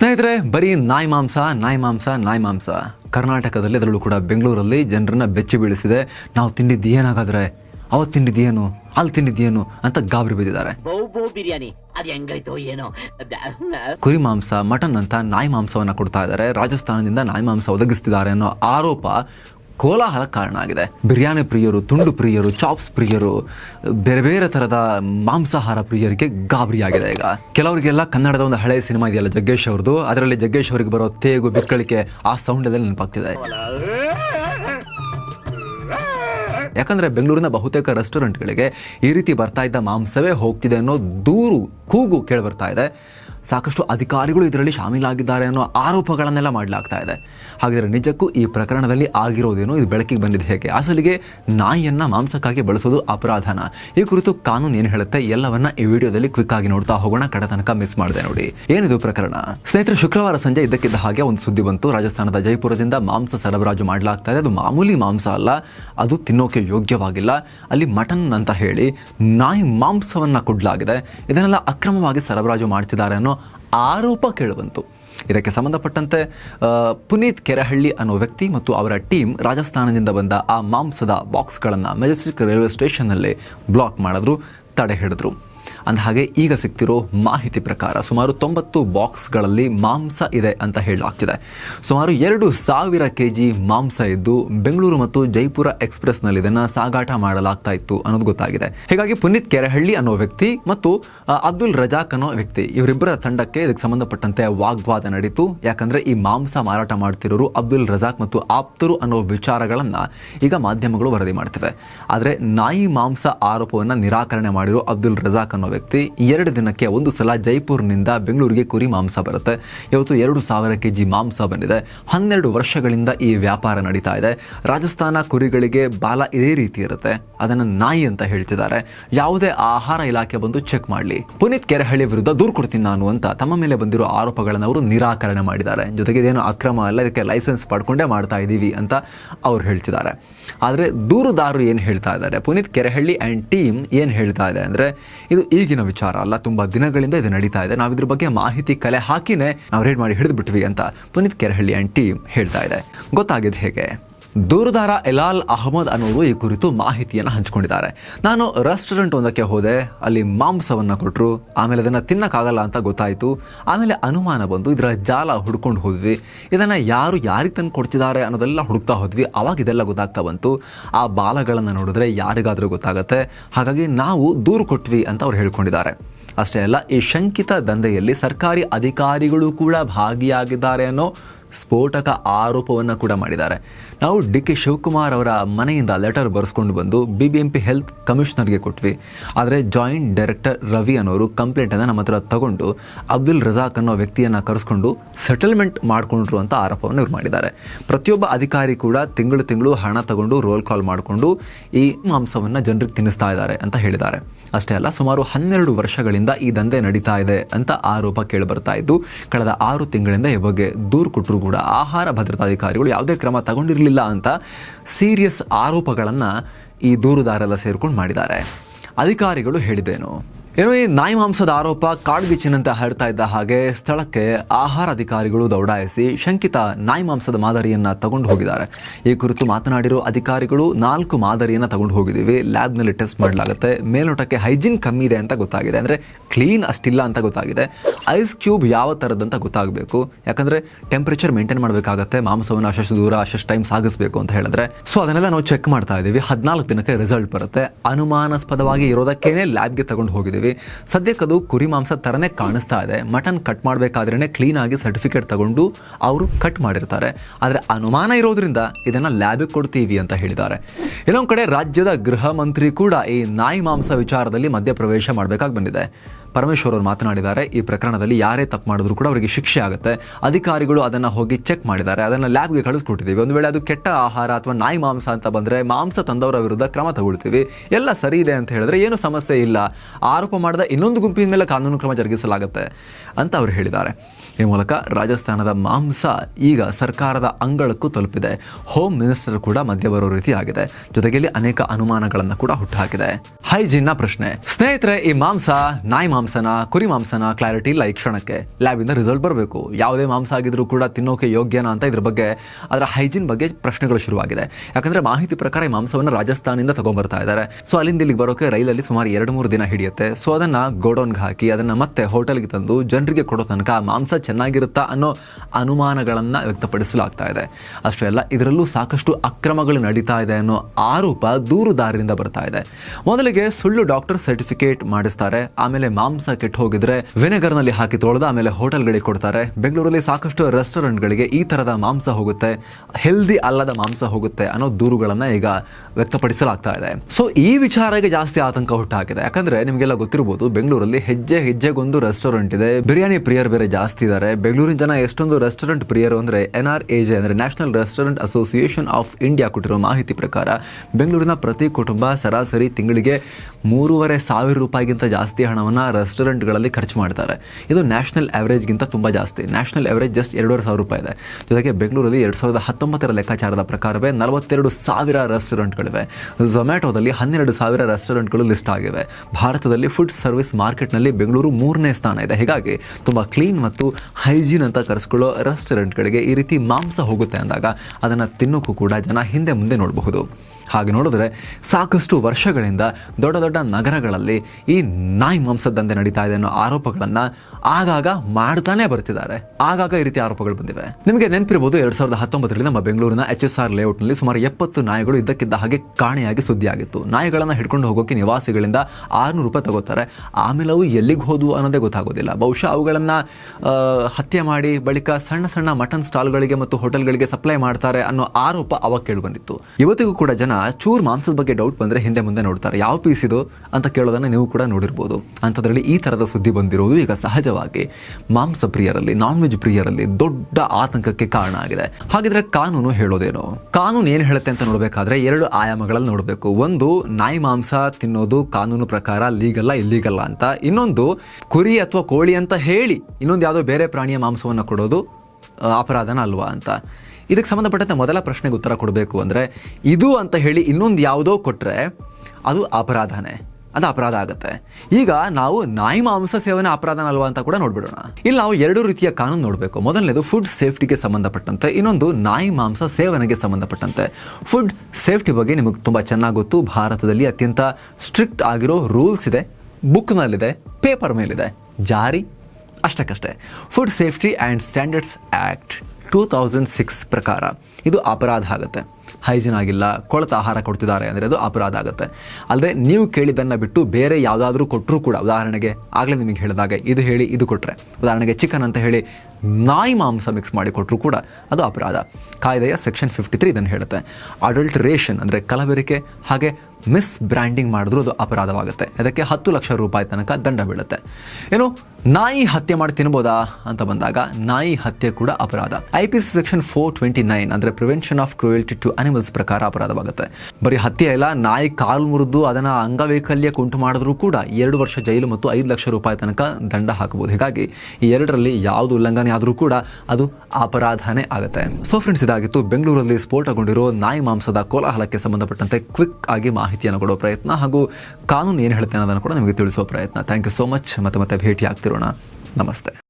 ಸ್ನೇಹಿತರೆ ಬರೀ ನಾಯಿ ಮಾಂಸ ನಾಯಿ ಮಾಂಸ ನಾಯಿ ಮಾಂಸ. ಕರ್ನಾಟಕದಲ್ಲಿ ಅದರಲ್ಲೂ ಕೂಡ ಬೆಂಗಳೂರಲ್ಲಿ ಜನರನ್ನ ಬೆಚ್ಚಿ ಬೀಳಿಸಿದೆ. ನಾವು ತಿಂಡಿದ್ದು ಏನಾಗಾದ್ರೆ? ಅವತ್ತು ತಿಂದಿದ್ದೇನು ಅಲ್ಲಿ ತಿಂದಿದ್ದೇನು ಅಂತ ಗಾಬರಿ ಬಿದ್ದಿದ್ದಾರೆ ಬಿರಿಯಾನಿ. ಏನೋ. ಕುರಿ ಮಾಂಸ ಮಟನ್ ಅಂತ ನಾಯಿ ಮಾಂಸವನ್ನ ಕೊಡ್ತಾ ಇದ್ದಾರೆ. ರಾಜಸ್ಥಾನದಿಂದ ನಾಯಿ ಮಾಂಸ ಒದಗಿಸ್ತಿದ್ದಾರೆ ಅನ್ನೋ ಆರೋಪ ಕೋಲಾಹಲ ಕಾರಣ ಆಗಿದೆ. ಬಿರಿಯಾನಿ ಪ್ರಿಯರು, ತುಂಡು ಪ್ರಿಯರು ಚಾಪ್ಸ್ ಪ್ರಿಯರು, ಬೇರೆ ಬೇರೆ ತರದ ಮಾಂಸಾಹಾರ ಪ್ರಿಯರಿಗೆ ಗಾಬರಿ ಆಗಿದೆ ಈಗ. ಕೆಲವರಿಗೆಲ್ಲ ಕನ್ನಡದ ಒಂದು ಹಳೆ ಸಿನಿಮಾ ಇದೆಯಲ್ಲ ಜಗ್ಗೇಶ್ ಅವ್ರದ್ದು ಅದರಲ್ಲಿ ಜಗ್ಗೇಶ್ ಅವರಿಗೆ ಬರೋ ತೇಗು ಬಿಕ್ಕಳಿಕೆ ಆ ಸೌಂಡ್ ಎಲ್ಲ ನೆನಪಾಗ್ತಿದೆ. ಯಾಕಂದ್ರೆ ಬೆಂಗಳೂರಿನ ಬಹುತೇಕ ರೆಸ್ಟೋರೆಂಟ್ಗಳಿಗೆ ಈ ರೀತಿ ಬರ್ತಾ ಇದ್ದ ಮಾಂಸವೇ ಹೋಗ್ತಿದೆ ಅನ್ನೋ ದೂರು, ಕೂಗು ಕೇಳಿ ಬರ್ತಾ ಇದೆ. ಸಾಕಷ್ಟು ಅಧಿಕಾರಿಗಳು ಇದರಲ್ಲಿ ಶಾಮೀಲಾಗಿದ್ದಾರೆ ಅನ್ನೋ ಆರೋಪಗಳನ್ನೆಲ್ಲ ಮಾಡಲಾಗ್ತಾ ಇದೆ. ಹಾಗಾದರೆ ನಿಜಕ್ಕೂ ಈ ಪ್ರಕರಣದಲ್ಲಿ ಆಗಿರೋದೇನೋ? ಇದು ಬೆಳಕಿಗೆ ಬಂದಿದೆ ಹೇಗೆ? ಅಸಲಿಗೆ ನಾಯಿಯನ್ನು ಮಾಂಸಕ್ಕಾಗಿ ಬಳಸೋದು ಅಪರಾಧನ? ಈ ಕುರಿತು ಕಾನೂನು ಏನು ಹೇಳುತ್ತೆ ಎಲ್ಲವನ್ನ ಈ ವಿಡಿಯೋದಲ್ಲಿ ಕ್ವಿಕ್ ಆಗಿ ನೋಡ್ತಾ ಹೋಗೋಣ. ಕಡೆ ತನಕ ಮಿಸ್ ಮಾಡಿದೆ ನೋಡಿ. ಏನಿದು ಪ್ರಕರಣ? ಸ್ನೇಹಿತರೆ, ಶುಕ್ರವಾರ ಸಂಜೆ ಇದ್ದಕ್ಕಿದ್ದ ಹಾಗೆ ಒಂದು ಸುದ್ದಿ ಬಂತು. ರಾಜಸ್ಥಾನದ ಜೈಪುರದಿಂದ ಮಾಂಸ ಸರಬರಾಜು ಮಾಡಲಾಗ್ತಾ ಇದೆ. ಅದು ಮಾಮೂಲಿ ಮಾಂಸ ಅಲ್ಲ. ಅದು ತಿನ್ನೋಕೆ ಯೋಗ್ಯವಾಗಿಲ್ಲ. ಅಲ್ಲಿ ಮಟನ್ ಅಂತ ಹೇಳಿ ನಾಯಿ ಮಾಂಸವನ್ನು ಕೊಡಲಾಗಿದೆ. ಇದನ್ನೆಲ್ಲ ಅಕ್ರಮವಾಗಿ ಸರಬರಾಜು ಮಾಡ್ತಿದ್ದಾರೆ ಅನ್ನೋ ಆರೋಪ ಕೇಳಿಬಂತು ಇದಕ್ಕೆ ಸಂಬಂಧಪಟ್ಟಂತೆ ಪುನೀತ್ ಕೆರೆಹಳ್ಳಿ ಅನ್ನೋ ವ್ಯಕ್ತಿ ಮತ್ತು ಅವರ ಟೀಮ್ ರಾಜಸ್ಥಾನದಿಂದ ಬಂದ ಆ ಮಾಂಸದ ಬಾಕ್ಸ್ಗಳನ್ನು ಮೆಜೆಸ್ಟಿಕ್ ರೈಲ್ವೆ ಸ್ಟೇಷನ್ನಲ್ಲಿ ಬ್ಲಾಕ್ ಮಾಡಿದ್ರು, ತಡೆ ಹಿಡಿದ್ರು. ಅಂದಹಾಗೆ ಈಗ ಸಿಗ್ತಿರೋ ಮಾಹಿತಿ ಪ್ರಕಾರ ಸುಮಾರು ತೊಂಬತ್ತು ಬಾಕ್ಸ್ಗಳಲ್ಲಿ ಮಾಂಸ ಇದೆ ಅಂತ ಹೇಳಲಾಗ್ತಿದೆ. ಸುಮಾರು ಎರಡು ಸಾವಿರ ಕೆ ಮಾಂಸ ಇದ್ದು ಬೆಂಗಳೂರು ಮತ್ತು ಜೈಪುರ ಎಕ್ಸ್ಪ್ರೆಸ್ನಲ್ಲಿ ಇದನ್ನು ಸಾಗಾಟ ಮಾಡಲಾಗ್ತಾ ಇತ್ತು ಅನ್ನೋದು ಗೊತ್ತಾಗಿದೆ. ಹೀಗಾಗಿ ಪುನೀತ್ ಕೆರೆಹಳ್ಳಿ ಅನ್ನೋ ವ್ಯಕ್ತಿ ಮತ್ತು ಅಬ್ದುಲ್ ರಜಾಕ್ ಅನ್ನೋ ವ್ಯಕ್ತಿ ಇವರಿಬ್ಬರ ತಂಡಕ್ಕೆ ಇದಕ್ಕೆ ಸಂಬಂಧಪಟ್ಟಂತೆ ವಾಗ್ವಾದ ನಡೀತು ಯಾಕಂದ್ರೆ ಈ ಮಾಂಸ ಮಾರಾಟ ಮಾಡ್ತಿರೋರು ಅಬ್ದುಲ್ ರಜಾಕ್ ಮತ್ತು ಆಪ್ತರು ಅನ್ನೋ ವಿಚಾರಗಳನ್ನ ಈಗ ಮಾಧ್ಯಮಗಳು ವರದಿ ಮಾಡ್ತಿವೆ. ಆದರೆ ನಾಯಿ ಮಾಂಸ ಆರೋಪವನ್ನ ನಿರಾಕರಣೆ ಮಾಡಿರೋ ಅಬ್ದುಲ್ ರಜಾಕ್ ಅನ್ನೋ ವ್ಯಕ್ತಿ ಎರಡು ದಿನಕ್ಕೆ ಒಂದು ಸಲ ಜೈಪುರ್ನಿಂದ ಬೆಂಗಳೂರಿಗೆ ಕುರಿ ಮಾಂಸ ಬರುತ್ತೆ. ಇವತ್ತು ಎರಡು ಸಾವಿರ ಕೆ ಜಿ ಮಾಂಸ ಬಂದಿದೆ. ಹನ್ನೆರಡು ವರ್ಷಗಳಿಂದ ಈ ವ್ಯಾಪಾರ ನಡೀತಾ ಇದೆ. ರಾಜಸ್ಥಾನ ಕುರಿಗಳಿಗೆ ಬಾಲ ಇದೇ ರೀತಿ ಇರುತ್ತೆ. ಅದನ್ನು ನಾಯಿ ಅಂತ ಹೇಳ್ತಿದ್ದಾರೆ. ಯಾವುದೇ ಆಹಾರ ಇಲಾಖೆ ಬಂದು ಚೆಕ್ ಮಾಡಲಿ. ಪುನೀತ್ ಕೆರೆಹಳ್ಳಿ ವಿರುದ್ಧ ದೂರು ಕೊಡ್ತೀನಿ ನಾನು ಅಂತ ತಮ್ಮ ಮೇಲೆ ಬಂದಿರೋ ಆರೋಪಗಳನ್ನು ಅವರು ನಿರಾಕರಣೆ ಮಾಡಿದ್ದಾರೆ. ಜೊತೆಗೆ ಇದೇನು ಅಕ್ರಮ ಅಲ್ಲ, ಇದಕ್ಕೆ ಲೈಸೆನ್ಸ್ ಪಡ್ಕೊಂಡೇ ಮಾಡ್ತಾ ಇದ್ದೀವಿ ಅಂತ ಅವ್ರು ಹೇಳ್ತಿದ್ದಾರೆ. ಆದರೆ ದೂರುದಾರರು ಏನು ಹೇಳ್ತಾ ಇದ್ದಾರೆ? ಪುನೀತ್ ಕೆರೆಹಳ್ಳಿ ಆ್ಯಂಡ್ ಟೀಮ್ ಏನು ಹೇಳ್ತಾ ಇದೆ ಅಂದರೆ ಇದು ಈಗಿನ ವಿಚಾರ ಅಲ್ಲ, ತುಂಬಾ ದಿನಗಳಿಂದ ಇದು ನಡೀತಾ ಇದೆ. ನಾವು ಇದ್ರ ಬಗ್ಗೆ ಮಾಹಿತಿ, ಕಲೆ ಹಾಕಿನೇ ನಾವು ರೇಡ್ ಮಾಡಿ ಹಿಡಿದು ಬಿಟ್ವಿ ಅಂತ ಪುನೀತ್ ಕೆರಹಳ್ಳಿ ಆ್ಯಂಡ್ ಟೀಮ್ ಹೇಳ್ತಾ ಇದೆ. ಗೊತ್ತಾಗಿದೆ ಹೇಗೆ? ದೂರುದಾರ ಎಲಾಲ್ ಅಹಮದ್ ಅನ್ನೋರು ಈ ಕುರಿತು ಮಾಹಿತಿಯನ್ನು ಹಂಚಿಕೊಂಡಿದ್ದಾರೆ. ನಾನು ರೆಸ್ಟೋರೆಂಟ್ ಒಂದಕ್ಕೆ ಹೋದೆ, ಅಲ್ಲಿ ಮಾಂಸವನ್ನು ಕೊಟ್ಟರು ಆಮೇಲೆ ಅದನ್ನು ತಿನ್ನಕ್ಕಾಗಲ್ಲ ಅಂತ ಗೊತ್ತಾಯಿತು. ಆಮೇಲೆ ಅನುಮಾನ ಬಂದು ಇದರ ಜಾಲ ಹುಡ್ಕೊಂಡು ಹೋದ್ವಿ. ಇದನ್ನು ಯಾರು ಯಾರಿಗೆ ತಂದು ಕೊಡ್ತಿದ್ದಾರೆ ಅನ್ನೋದೆಲ್ಲ ಹುಡುಕ್ತಾ ಹೋದ್ವಿ. ಅವಾಗ ಇದೆಲ್ಲ ಗೊತ್ತಾಗ್ತಾ ಬಂತು. ಆ ಬಾಲಗಳನ್ನು ನೋಡಿದ್ರೆ ಯಾರಿಗಾದರೂ ಗೊತ್ತಾಗುತ್ತೆ. ಹಾಗಾಗಿ ನಾವು ದೂರು ಕೊಟ್ವಿ ಅಂತ ಅವ್ರು ಹೇಳ್ಕೊಂಡಿದ್ದಾರೆ. ಅಷ್ಟೇ ಅಲ್ಲ, ಈ ಶಂಕಿತ ದಂಧೆಯಲ್ಲಿ ಸರ್ಕಾರಿ ಅಧಿಕಾರಿಗಳು ಕೂಡ ಭಾಗಿಯಾಗಿದ್ದಾರೆ ಅನ್ನೋ ಸ್ಫೋಟಕ ಆರೋಪವನ್ನು ಕೂಡ ಮಾಡಿದ್ದಾರೆ. ನಾವು ಡಿ ಕೆ ಶಿವಕುಮಾರ್ ಅವರ ಮನೆಯಿಂದ ಲೆಟರ್ ಬರೆಸ್ಕೊಂಡು ಬಂದು B B M P health ಕಮಿಷನರ್ಗೆ ಕೊಟ್ವಿ. ಆದರೆ ಜಾಯಿಂಟ್ ಡೈರೆಕ್ಟರ್ ರವಿ ಅನ್ನೋರು ಕಂಪ್ಲೇಂಟನ್ನು ನಮ್ಮ ಹತ್ರ ತಗೊಂಡು ಅಬ್ದುಲ್ ರಜಾಕ್ ಅನ್ನೋ ವ್ಯಕ್ತಿಯನ್ನು ಕರೆಸ್ಕೊಂಡು ಸೆಟಲ್ಮೆಂಟ್ ಮಾಡಿಕೊಂಡ್ರು ಅಂತ ಆರೋಪವನ್ನು ಇವ್ರು ಮಾಡಿದ್ದಾರೆ. ಪ್ರತಿಯೊಬ್ಬ ಅಧಿಕಾರಿ ಕೂಡ ತಿಂಗಳು ತಿಂಗಳು ಹಣ ತಗೊಂಡು ರೋಲ್ ಕಾಲ್ ಮಾಡಿಕೊಂಡು ಈ ಮಾಂಸವನ್ನು ಜನರಿಗೆ ತಿನ್ನಿಸ್ತಾ ಇದ್ದಾರೆ ಅಂತ ಹೇಳಿದ್ದಾರೆ. ಅಷ್ಟೇ ಅಲ್ಲ, ಸುಮಾರು ಹನ್ನೆರಡು ವರ್ಷಗಳಿಂದ ಈ ದಂಧೆ ನಡೀತಾ ಇದೆ ಅಂತ ಆರೋಪ ಕೇಳಿಬರ್ತಾ ಇದ್ದು, ಕಳೆದ ಆರು ತಿಂಗಳಿಂದ ಈ ಬಗ್ಗೆ ದೂರು ಕೊಟ್ಟರು ಕೂಡ ಆಹಾರ ಭದ್ರತಾ ಅಧಿಕಾರಿಗಳು ಯಾವುದೇ ಕ್ರಮ ತಗೊಂಡಿರಲಿಲ್ಲ ಅಂತ ಸೀರಿಯಸ್ ಆರೋಪಗಳನ್ನು ಈ ದೂರುದಾರೆಲ್ಲ ಸೇರ್ಕೊಂಡು ಮಾಡಿದ್ದಾರೆ. ಅಧಿಕಾರಿಗಳು ಹೇಳಿದ್ದೇನು? ಏನೋ ಈ ನಾಯಿ ಮಾಂಸದ ಆರೋಪ ಕಾಡ್ಗಿಚ್ಚಿನಂತೆ ಹರಡ್ತಾ ಇದ್ದ ಹಾಗೆ ಸ್ಥಳಕ್ಕೆ ಆಹಾರ ಅಧಿಕಾರಿಗಳು ದೌಡಾಯಿಸಿ ಶಂಕಿತ ನಾಯಿ ಮಾಂಸದ ಮಾದರಿಯನ್ನ ತಗೊಂಡು ಹೋಗಿದ್ದಾರೆ. ಈ ಕುರಿತು ಮಾತನಾಡಿರೋ ಅಧಿಕಾರಿಗಳು ನಾಲ್ಕು ಮಾದರಿಯನ್ನ ತಗೊಂಡು ಹೋಗಿದ್ದೀವಿ. ಲ್ಯಾಬ್ನಲ್ಲಿ ಟೆಸ್ಟ್ ಮಾಡಲಾಗುತ್ತೆ. ಮೇಲ್ನೋಟಕ್ಕೆ ಹೈಜೀನ್ ಕಮ್ಮಿ ಇದೆ ಅಂತ ಗೊತ್ತಾಗಿದೆ. ಅಂದರೆ ಕ್ಲೀನ್ ಅಷ್ಟಿಲ್ಲ ಅಂತ ಗೊತ್ತಾಗಿದೆ. ಐಸ್ ಕ್ಯೂಬ್ ಯಾವ ಥರದ್ದಂತ ಗೊತ್ತಾಗಬೇಕು. ಯಾಕಂದರೆ ಟೆಂಪ್ರೇಚರ್ ಮೇಂಟೈನ್ ಮಾಡಬೇಕಾಗತ್ತೆ. ಮಾಂಸವನ್ನು ಅಷ್ಟು ದೂರ, ಅಷ್ಟು ಟೈಮ್ ಸಾಗಿಸಬೇಕು ಅಂತ ಹೇಳಿದ್ರೆ. ಸೊ ಅದನ್ನೆಲ್ಲ ನಾವು ಚೆಕ್ ಮಾಡ್ತಾ ಇದ್ದೀವಿ. ಹದಿನಾಲ್ಕು ದಿನಕ್ಕೆ ರಿಸಲ್ಟ್ ಬರುತ್ತೆ. ಅನುಮಾನಾಸ್ಪದವಾಗಿ ಇರೋದಕ್ಕೇನೆ ಲ್ಯಾಬ್ಗೆ ತಗೊಂಡು ಹೋಗಿದ್ದೀವಿ. ಇದ್ದೀವಿ ಸದ್ಯಕ್ಕೆ ಕುರಿ ಮಾಂಸ ಥರನೇ ಕಾಣಿಸ್ತಾ ಇದೆ. ಮಟನ್ ಕಟ್ ಮಾಡಬೇಕಾದ್ರೇ ಕ್ಲೀನಾಗಿ ಸರ್ಟಿಫಿಕೇಟ್ ತಗೊಂಡು ಅವರು ಕಟ್ ಮಾಡಿರ್ತಾರೆ. ಆದರೆ ಅನುಮಾನ ಇರೋದ್ರಿಂದ ಇದನ್ನು ಲ್ಯಾಬಿಗೆ ಕೊಡ್ತೀವಿ ಅಂತ ಹೇಳಿದ್ದಾರೆ. ಇನ್ನೊಂದು ಕಡೆ ರಾಜ್ಯದ ಗೃಹ ಮಂತ್ರಿ ಕೂಡ ಈ ನಾಯಿ ಮಾಂಸ ವಿಚಾರದಲ್ಲಿ ಮಧ್ಯಪ್ರವೇಶ ಮಾಡಬೇಕಾಗಿ ಬಂದಿದೆ. ಪರಮೇಶ್ವರ್ ಅವರು ಮಾತನಾಡಿದ್ದಾರೆ, ಈ ಪ್ರಕರಣದಲ್ಲಿ ಯಾರೇ ತಪ್ಪು ಮಾಡಿದ್ರು ಕೂಡ ಅವರಿಗೆ ಶಿಕ್ಷೆ ಆಗುತ್ತೆ. ಅಧಿಕಾರಿಗಳು ಅದನ್ನ ಹೋಗಿ ಚೆಕ್ ಮಾಡಿದ್ದಾರೆ. ಅದನ್ನ ಲ್ಯಾಬ್ಗೆ ಕಳಿಸ್ಕೊಟ್ಟಿದ್ದೀವಿ. ಒಂದು ವೇಳೆ ಅದು ಕೆಟ್ಟ ಆಹಾರ ಅಥವಾ ನಾಯಿ ಮಾಂಸ ಅಂತ ಬಂದ್ರೆ ಮಾಂಸ ತಂದವರ ವಿರುದ್ಧ ಕ್ರಮ ತಗೊಳ್ತೀವಿ. ಎಲ್ಲ ಸರಿ ಇದೆ ಅಂತ ಹೇಳಿದ್ರೆ ಏನು ಸಮಸ್ಯೆ ಇಲ್ಲ. ಆರೋಪ ಮಾಡಿದ ಇನ್ನೊಂದು ಗುಂಪಿನ ಮೇಲೆ ಕಾನೂನು ಕ್ರಮ ಜರುಗಿಸಲಾಗುತ್ತೆ ಅಂತ ಅವರು ಹೇಳಿದ್ದಾರೆ. ಈ ಮೂಲಕ ರಾಜಸ್ಥಾನದ ಮಾಂಸ ಈಗ ಸರ್ಕಾರದ ಅಂಗಳಕ್ಕೂ ತಲುಪಿದೆ. ಹೋಮ್ ಮಿನಿಸ್ಟರ್ ಕೂಡ ಮಧ್ಯ ಬರೋ ರೀತಿ ಆಗಿದೆ ಜೊತೆಗೆ ಅನೇಕ ಅನುಮಾನಗಳನ್ನು ಕೂಡ ಹುಟ್ಟುಹಾಕಿದೆ. ಹೈಜಿನ್ನ ಪ್ರಶ್ನೆ. ಸ್ನೇಹಿತರೆ, ಈ ಮಾಂಸ ನಾಯಿ ಮಾಂಸನ, ಕುರಿ ಮಾಂಸನ ಕ್ಲಾರಿಟಿ ಇಲ್ಲ ಈ ಕ್ಷಣಕ್ಕೆ. ಲ್ಯಾಬಿಂದ ರಿಸಲ್ಟ್ ಬರಬೇಕು. ಯಾವುದೇ ಮಾಂಸ ಆಗಿದ್ರೂ ಕೂಡ ತಿನ್ನೋಕೆ ಯೋಗ್ಯನಾ ಅಂತ ಇದ್ರ ಬಗ್ಗೆ ಅದರ ಹೈಜಿನ್ ಬಗ್ಗೆ ಪ್ರಶ್ನೆಗಳು ಶುರುವಾಗಿದೆ. ಯಾಕಂದ್ರೆ ಮಾಹಿತಿ ಪ್ರಕಾರ ಈ ಮಾಂಸವನ್ನು ರಾಜಸ್ಥಾನದಿಂದ ತಗೊಂಡ್ಬರ್ತಾ ಇದ್ದಾರೆ ಸೊ ಅಲ್ಲಿಂದ ಇಲ್ಲಿಗೆ ಬರೋಕೆ ರೈಲಲ್ಲಿ ಸುಮಾರು ಎರಡು ಮೂರು ದಿನ ಹಿಡಿಯುತ್ತೆ. ಸೊ ಅದನ್ನ ಗೋಡೌನ್ಗೆ ಹಾಕಿ, ಅದನ್ನ ಮತ್ತೆ ಹೋಟೆಲ್ಗೆ ತಂದು ಜನರಿಗೆ ಕೊಡೋ ತನಕ ಮಾಂಸ ಚೆನ್ನಾಗಿರುತ್ತಾ ಅನ್ನೋ ಅನುಮಾನಗಳನ್ನ ವ್ಯಕ್ತಪಡಿಸಲಾಗ್ತಾ ಇದೆ. ಅಷ್ಟೇ ಅಲ್ಲ ಇದರಲ್ಲೂ ಸಾಕಷ್ಟು ಅಕ್ರಮಗಳು ನಡೀತಾ ಇದೆ ಅನ್ನೋ ಆರೋಪ ದೂರುದಾರರಿಂದ ಬರ್ತಾ ಇದೆ. ಮೊದಲಿಗೆ ಸುಳ್ಳು ಡಾಕ್ಟರ್ ಸರ್ಟಿಫಿಕೇಟ್ ಮಾಡಿಸ್ತಾರೆ. ಆಮೇಲೆ ಮಾಂಸ ಕೆಟ್ಟು ಹೋಗಿದ್ರೆ ವಿನೆಗರ್ನಲ್ಲಿ ಹಾಕಿ ತೊಳೆದ ಆಮೇಲೆ ಹೋಟೆಲ್ಗಳಿಗೆ ಕೊಡ್ತಾರೆ. ಬೆಂಗಳೂರಲ್ಲಿ ಸಾಕಷ್ಟು ರೆಸ್ಟೋರೆಂಟ್ಗಳಿಗೆ ಈ ತರದ ಮಾಂಸ ಹೋಗುತ್ತೆ. ಹೆಲ್ದಿ ಅಲ್ಲದ ಮಾಂಸ ಹೋಗುತ್ತೆ ಅನ್ನೋ ದೂರುಗಳನ್ನ ಈಗ ವ್ಯಕ್ತಪಡಿಸಲಾಗ್ತಾ ಇದೆ. ಸೊ ಈ ವಿಚಾರಕ್ಕೆ ಜಾಸ್ತಿ ಆತಂಕ ಹುಟ್ಟಾಕಿದೆ ಯಾಕಂದ್ರೆ ನಿಮಗೆಲ್ಲ ಗೊತ್ತಿರಬಹುದು ಬೆಂಗಳೂರಲ್ಲಿ ಹೆಜ್ಜೆ ಹೆಜ್ಜೆಗೊಂದು ರೆಸ್ಟೋರೆಂಟ್ ಇದೆ. ಬಿರಿಯಾನಿ ಪ್ರಿಯರ್ ಬೇರೆ ಜಾಸ್ತಿ ಇದ್ದಾರೆ ಬೆಂಗಳೂರಿನ ಜನ ಎಷ್ಟೊಂದು ರೆಸ್ಟೋರೆಂಟ್ ಪ್ರಿಯರು ಅಂದ್ರೆ ಎನ್ ಆರ್ ಎ ಜೆ ಅಂದ್ರೆ national restaurant association of India ಕೊಟ್ಟಿರೋ ಮಾಹಿತಿ ಪ್ರಕಾರ ಬೆಂಗಳೂರಿನ ಪ್ರತಿ ಕುಟುಂಬ ಸರಾಸರಿ ತಿಂಗಳಿಗೆ ಮೂರುವರೆ ಸಾವಿರ ರೂಪಾಯಿಗಿಂತ ಜಾಸ್ತಿ ಹಣವನ್ನ ರೆಸ್ಟೋರೆಂಟ್ಗಳಲ್ಲಿ ಖರ್ಚು ಮಾಡ್ತಾರೆ. ಇದು ನ್ಯಾಷನಲ್ ಗಿಂತ ತುಂಬ ಜಾಸ್ತಿ. ನ್ಯಾಷನಲ್ ಆವರೇಜ್ ಜಸ್ಟ್ ಎರಡೂವರೆ ಸಾವಿರ ರೂಪಾಯಿ ಇದೆ. ಜೊತೆಗೆ ಬೆಂಗಳೂರಲ್ಲಿ ಎರಡು ಸಾವಿರದ ಹತ್ತೊಂಬತ್ತರ ಲೆಕ್ಕಾಚಾರದ ಪ್ರಕಾರವೇ ನಲವತ್ತೆರಡು ಸಾವಿರ ರೆಸ್ಟೋರೆಂಟ್ಗಳಿವೆ ಝೊಮ್ಯಾಟೊದಲ್ಲಿ ಹನ್ನೆರಡು ಸಾವಿರ ರೆಸ್ಟೋರೆಂಟ್ಗಳು ಲಿಸ್ಟ್ ಆಗಿವೆ. ಭಾರತದಲ್ಲಿ ಫುಡ್ ಸರ್ವಿಸ್ ಮಾರ್ಕೆಟ್ನಲ್ಲಿ ಬೆಂಗಳೂರು ಮೂರನೇ ಸ್ಥಾನ ಇದೆ. ಹೀಗಾಗಿ ತುಂಬ ಕ್ಲೀನ್ ಮತ್ತು ಹೈಜೀನ್ ಅಂತ ಕರೆಸ್ಕೊಳ್ಳೋ ರೆಸ್ಟೋರೆಂಟ್ಗಳಿಗೆ ಈ ರೀತಿ ಮಾಂಸ ಹೋಗುತ್ತೆ ಅಂದಾಗ ಅದನ್ನು ತಿನ್ನೋಕ್ಕೂ ಕೂಡ ಜನ ಹಿಂದೆ ಮುಂದೆ ನೋಡಬಹುದು. ಹಾಗೆ ನೋಡಿದ್ರೆ ಸಾಕಷ್ಟು ವರ್ಷಗಳಿಂದ ದೊಡ್ಡ ದೊಡ್ಡ ನಗರಗಳಲ್ಲಿ ಈ ನಾಯಿ ಮಾಂಸದಂತೆ ನಡೀತಾ ಇದೆ ಅನ್ನೋ ಆರೋಪಗಳನ್ನು ಆಗಾಗ ಮಾಡ್ತಾನೆ ಬರ್ತಿದ್ದಾರೆ. ಆಗಾಗ ಈ ರೀತಿ ಆರೋಪಗಳು ಬಂದಿವೆ. ನಿಮಗೆ ನೆನಪಿರಬಹುದು ಎರಡ್ ಸಾವಿರದ ಹತ್ತೊಂಬತ್ತರಲ್ಲಿ ನಮ್ಮ ಬೆಂಗಳೂರಿನ ಎಚ್ ಎಸ್ ಆರ್ ಲೇಔಟ್ನಲ್ಲಿ ಸುಮಾರು ಎಪ್ಪತ್ತು ನಾಯಿಗಳು ಇದ್ದಕ್ಕಿದ್ದ ಹಾಗೆ ಕಾಣೆಯಾಗಿ ಸುದ್ದಿಯಾಗಿತ್ತು. ನಾಯಿಗಳನ್ನ ಹಿಡ್ಕೊಂಡು ಹೋಗೋಕೆ ನಿವಾಸಿಗಳಿಂದ ಆರ್ನೂರು ರೂಪಾಯಿ ತಗೋತಾರೆ. ಆಮೇಲೆ ಅವು ಎಲ್ಲಿಗೆ ಹೋದವು ಅನ್ನೋದೇ ಗೊತ್ತಾಗೋದಿಲ್ಲ. ಬಹುಶಃ ಅವುಗಳನ್ನು ಹತ್ಯೆ ಮಾಡಿ ಬಳಿಕ ಸಣ್ಣ ಸಣ್ಣ ಮಟನ್ ಸ್ಟಾಲ್ಗಳಿಗೆ ಮತ್ತು ಹೋಟೆಲ್ಗಳಿಗೆ ಸಪ್ಲೈ ಮಾಡ್ತಾರೆ ಅನ್ನೋ ಆರೋಪ ಅವಾಗ ಕೇಳಿ ಬಂದಿತ್ತು ಇವತ್ತಿಗೂ ಕೂಡ ಜನ ಚೂರ್ ಮಾಂಸದ ಬಗ್ಗೆ ಡೌಟ್ ಬಂದ್ರೆ ಹಿಂದೆ ಮುಂದೆ ನೋಡ್ತಾರೆ. ಯಾವ ಪೀಸ್ ಇದು ಅಂತ ಕೇಳೋದನ್ನ ನೀವು ಕೂಡ ನೋಡಿರ್ಬೋದು. ಅಂಥದ್ರಲ್ಲಿ ಈ ತರದ ಸುದ್ದಿ ಬಂದಿರೋದು ಈಗ ಸಹಜವಾಗಿ ಮಾಂಸ ಪ್ರಿಯರಲ್ಲಿ ನಾನ್ ವೆಜ್ ಪ್ರಿಯರಲ್ಲಿ ದೊಡ್ಡ ಆತಂಕಕ್ಕೆ ಕಾರಣ ಆಗಿದೆ. ಹಾಗಿದ್ರೆ ಕಾನೂನು ಹೇಳೋದೇನು? ಕಾನೂನು ಏನು ಹೇಳುತ್ತೆ ಅಂತ ನೋಡಬೇಕಾದ್ರೆ ಎರಡು ಆಯಾಮಗಳಲ್ಲಿ ನೋಡಬೇಕು. ಒಂದು, ನಾಯಿ ಮಾಂಸ ತಿನ್ನೋದು ಕಾನೂನು ಪ್ರಕಾರ ಲೀಗಲ್ಲ, ಇಲ್ಲೀಗಲ್ಲ ಅಂತ. ಇನ್ನೊಂದು, ಕುರಿ ಅಥವಾ ಕೋಳಿ ಅಂತ ಹೇಳಿ ಇನ್ನೊಂದು ಯಾವುದೋ ಬೇರೆ ಪ್ರಾಣಿಯ ಮಾಂಸವನ್ನು ಕೊಡೋದು ಅಪರಾಧನ ಅಲ್ವಾ ಅಂತ. ಇದಕ್ಕೆ ಸಂಬಂಧಪಟ್ಟಂತೆ ಮೊದಲ ಪ್ರಶ್ನೆಗೆ ಉತ್ತರ ಕೊಡಬೇಕು ಅಂದರೆ, ಇದು ಅಂತ ಹೇಳಿ ಇನ್ನೊಂದು ಯಾವುದೋ ಕೊಟ್ಟರೆ ಅದು ಅಪರಾಧನೇ. ಅದು ಅಪರಾಧ ಆಗುತ್ತೆ. ಈಗ ನಾವು ನಾಯಿ ಮಾಂಸ ಸೇವನೆ ಅಪರಾಧನ ಅಲ್ವಾ ಅಂತ ಕೂಡ ನೋಡ್ಬಿಡೋಣ. ಇಲ್ಲಿ ನಾವು ಎರಡು ರೀತಿಯ ಕಾನೂನು ನೋಡಬೇಕು. ಮೊದಲನೇದು ಫುಡ್ ಸೇಫ್ಟಿಗೆ ಸಂಬಂಧಪಟ್ಟಂತೆ, ಇನ್ನೊಂದು ನಾಯಿ ಮಾಂಸ ಸೇವನೆಗೆ ಸಂಬಂಧಪಟ್ಟಂತೆ. ಫುಡ್ ಸೇಫ್ಟಿ ಬಗ್ಗೆ ನಿಮಗೆ ತುಂಬ ಚೆನ್ನಾಗಿ ಗೊತ್ತು. ಭಾರತದಲ್ಲಿ ಅತ್ಯಂತ ಸ್ಟ್ರಿಕ್ಟ್ ಆಗಿರೋ ರೂಲ್ಸ್ ಇದೆ. ಬುಕ್ನಲ್ಲಿದೆ ಪೇಪರ್ ಮೇಲಿದೆ. ಜಾರಿ, ಅಷ್ಟಕ್ಕಷ್ಟೇ. Food safety and standards act two thousand six ಪ್ರಕಾರ. ಇದು ಅಪರಾಧ ಆಗುತ್ತೆ. ಹೈಜಿನ್ ಆಗಿಲ್ಲ, ಕೊಳೆತ ಆಹಾರ ಕೊಡ್ತಿದ್ದಾರೆ ಅಂದರೆ ಅದು ಅಪರಾಧ ಆಗುತ್ತೆ. ಅಲ್ಲದೆ ನೀವು ಕೇಳಿದ್ದನ್ನು ಬಿಟ್ಟು ಬೇರೆ ಯಾವುದಾದ್ರೂ ಕೊಟ್ಟರೂ ಕೂಡ, ಉದಾಹರಣೆಗೆ ಆಗಲೇ ನಿಮಗೆ ಹೇಳಿದಾಗ, ಇದು ಹೇಳಿ, ಇದು ಕೊಟ್ಟರೆ ಉದಾಹರಣೆಗೆ ಚಿಕನ್ ಅಂತ ಹೇಳಿ ನಾಯಿ ಮಾಂಸ ಮಿಕ್ಸ್ ಮಾಡಿ ಕೊಟ್ಟರು ಕೂಡ ಅದು ಅಪರಾಧ. ಕಾಯ್ದೆಯ ಸೆಕ್ಷನ್ ಫಿಫ್ಟಿ ತ್ರೀ ಇದನ್ನು ಹೇಳುತ್ತೆ. ಅಡಲ್ಟ್ರೇಷನ್ ಅಂದರೆ ಕಲಬೆರಿಕೆ, ಹಾಗೆ ಮಿಸ್ ಬ್ರ್ಯಾಂಡಿಂಗ್ ಮಾಡಿದ್ರು ಅದು ಅಪರಾಧವಾಗುತ್ತೆ. ಅದಕ್ಕೆ ಹತ್ತು ಲಕ್ಷ ರೂಪಾಯಿ ತನಕ ದಂಡ ಬೀಳುತ್ತೆ. ಏನು, ನಾಯಿ ಹತ್ಯೆ ಮಾಡಿ ತಿನ್ಬೋದಾ ಅಂತ ಬಂದಾಗ ನಾಯಿ ಹತ್ಯೆ ಕೂಡ ಅಪರಾಧ. I P C section four twenty nine ಅಂದರೆ prevention of cruelty to animals ಪ್ರಕಾರ ಅಪರಾಧವಾಗುತ್ತೆ. ಬರೀ ಹತ್ಯೆ ಇಲ್ಲ, ನಾಯಿ ಕಾಲು ಮುರಿದು ಅದನ್ನು ಅಂಗವೈಕಲ್ಯಕ್ಕೆ ಉಂಟು ಮಾಡಿದ್ರೂ ಕೂಡ ಎರಡು ವರ್ಷ ಜೈಲು ಮತ್ತು ಐದು ಲಕ್ಷ ರೂಪಾಯಿ ತನಕ ದಂಡ ಹಾಕಬಹುದು. ಹೀಗಾಗಿ ಈ ಎರಡರಲ್ಲಿ ಯಾವುದು ಉಲ್ಲಂಘನೆ ಆದರೂ ಕೂಡ ಅದು ಅಪರಾಧನೇ ಆಗುತ್ತೆ. ಸೊ ಫ್ರೆಂಡ್ಸ್ ಇದಾಗಿತ್ತು. ಬೆಂಗಳೂರಲ್ಲಿ ಸ್ಫೋಟಗೊಂಡಿರೋ ನಾಯಿ ಮಾಂಸದ ಕೋಲಾಹಲಕ್ಕೆ ಸಂಬಂಧಪಟ್ಟಂತೆ ಕ್ವಿಕ್ ಆಗಿ ಮಾಹಿತಿಯನ್ನು ಕೊಡುವ ಪ್ರಯತ್ನ ಹಾಗೂ ಕಾನೂನು ಏನು ಹೇಳುತ್ತೆ ಅನ್ನೋದನ್ನು ಕೂಡ ನಿಮಗೆ ತಿಳಿಸುವ ಪ್ರಯತ್ನ. ಥ್ಯಾಂಕ್ ಯು ಸೋ ಮಚ್ ಮತ್ತೆ ಮತ್ತೆ ಭೇಟಿ ಆಗ್ತಿರೋಣ ನಮಸ್ತೆ.